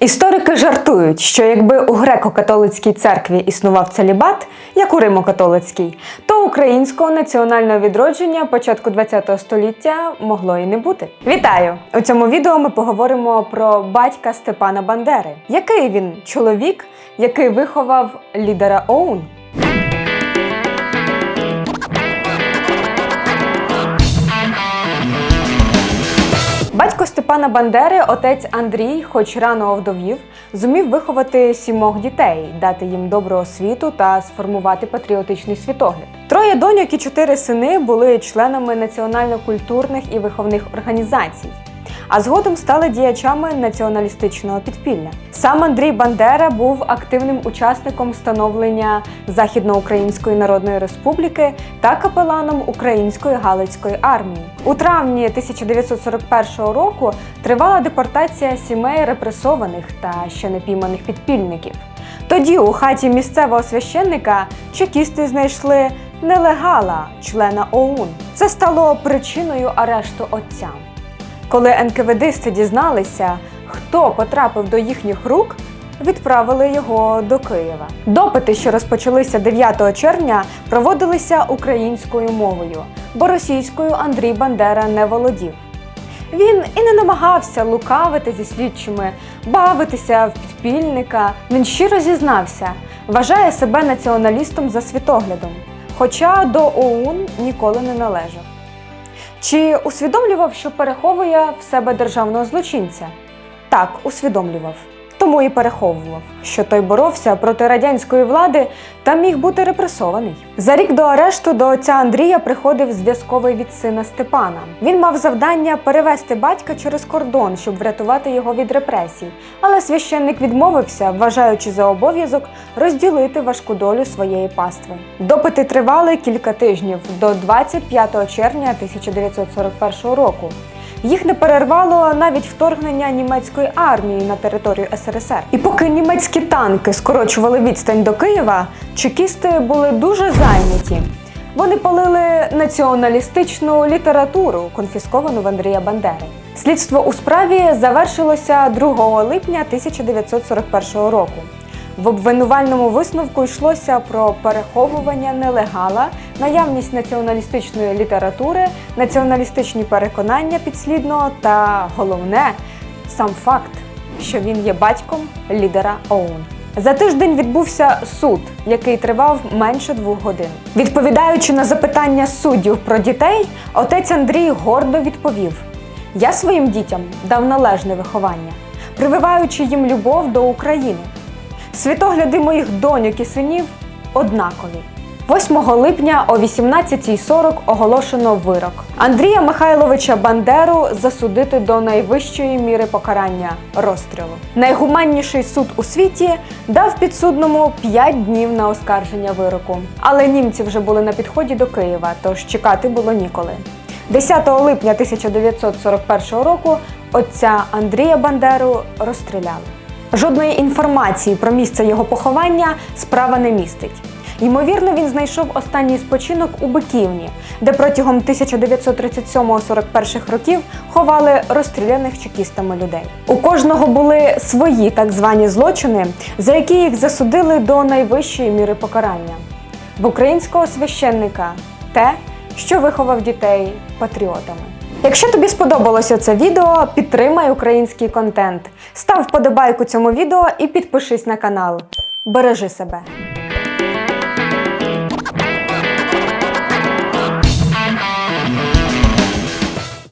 Історики жартують, що якби у греко-католицькій церкві існував целібат, як у Римо-католицькій, то українського національного відродження початку ХХ століття могло і не бути. Вітаю! У цьому відео ми поговоримо про батька Степана Бандери. Який він чоловік, який виховав лідера ОУН? Степана Бандери, отець Андрій, хоч рано овдовів, зумів виховати сімох дітей, дати їм добру освіту та сформувати патріотичний світогляд. Троє доньок і чотири сини були членами національно-культурних і виховних організацій. А згодом стали діячами націоналістичного підпілля. Сам Андрій Бандера був активним учасником становлення Західноукраїнської Народної Республіки та капеланом Української Галицької армії. У травні 1941 року тривала депортація сімей репресованих та ще не пійманих підпільників. Тоді у хаті місцевого священника чекісти знайшли нелегала, члена ОУН. Це стало причиною арешту отця. Коли НКВДисти дізналися, хто потрапив до їхніх рук, відправили його до Києва. Допити, що розпочалися 9 червня, проводилися українською мовою, бо російською Андрій Бандера не володів. Він і не намагався лукавити зі слідчими, бавитися в підпільника. Він щиро зізнався, вважає себе націоналістом за світоглядом, хоча до ОУН ніколи не належав. Чи усвідомлював, що переховує в себе державного злочинця? Так, усвідомлював. Тому і переховував, що той боровся проти радянської влади та міг бути репресований. За рік до арешту до отця Андрія приходив зв'язковий від сина Степана. Він мав завдання перевести батька через кордон, щоб врятувати його від репресій. Але священник відмовився, вважаючи за обов'язок розділити важку долю своєї пастви. Допити тривали кілька тижнів до 25 червня 1941 року. Їх не перервало навіть вторгнення німецької армії на територію СРСР. І поки німецькі танки скорочували відстань до Києва, чекісти були дуже зайняті. Вони палили націоналістичну літературу, конфісковану в Андрія Бандери. Слідство у справі завершилося 2 липня 1941 року. В обвинувальному висновку йшлося про переховування нелегала, наявність націоналістичної літератури, націоналістичні переконання підслідного та головне сам факт, що він є батьком лідера ОУН. За тиждень відбувся суд, який тривав менше двох годин. Відповідаючи на запитання суддів про дітей, отець Андрій гордо відповів: Я своїм дітям дав належне виховання, прививаючи їм любов до України. Світогляди моїх доньок і синів однакові. 8 липня о 18.40 оголошено вирок. Андрія Михайловича Бандеру засудити до найвищої міри покарання розстрілу. Найгуманніший суд у світі дав підсудному 5 днів на оскарження вироку. Але німці вже були на підході до Києва, тож чекати було ніколи. 10 липня 1941 року отця Андрія Бандеру розстріляли. Жодної інформації про місце його поховання справа не містить. Ймовірно, він знайшов останній спочинок у Биківні, де протягом 1937-41 років ховали розстріляних чекістами людей. У кожного були свої так звані злочини, за які їх засудили до найвищої міри покарання. В українського священника те, що виховав дітей патріотами. Якщо тобі сподобалося це відео, підтримай український контент. Став вподобайку цьому відео і підпишись на канал. Бережи себе!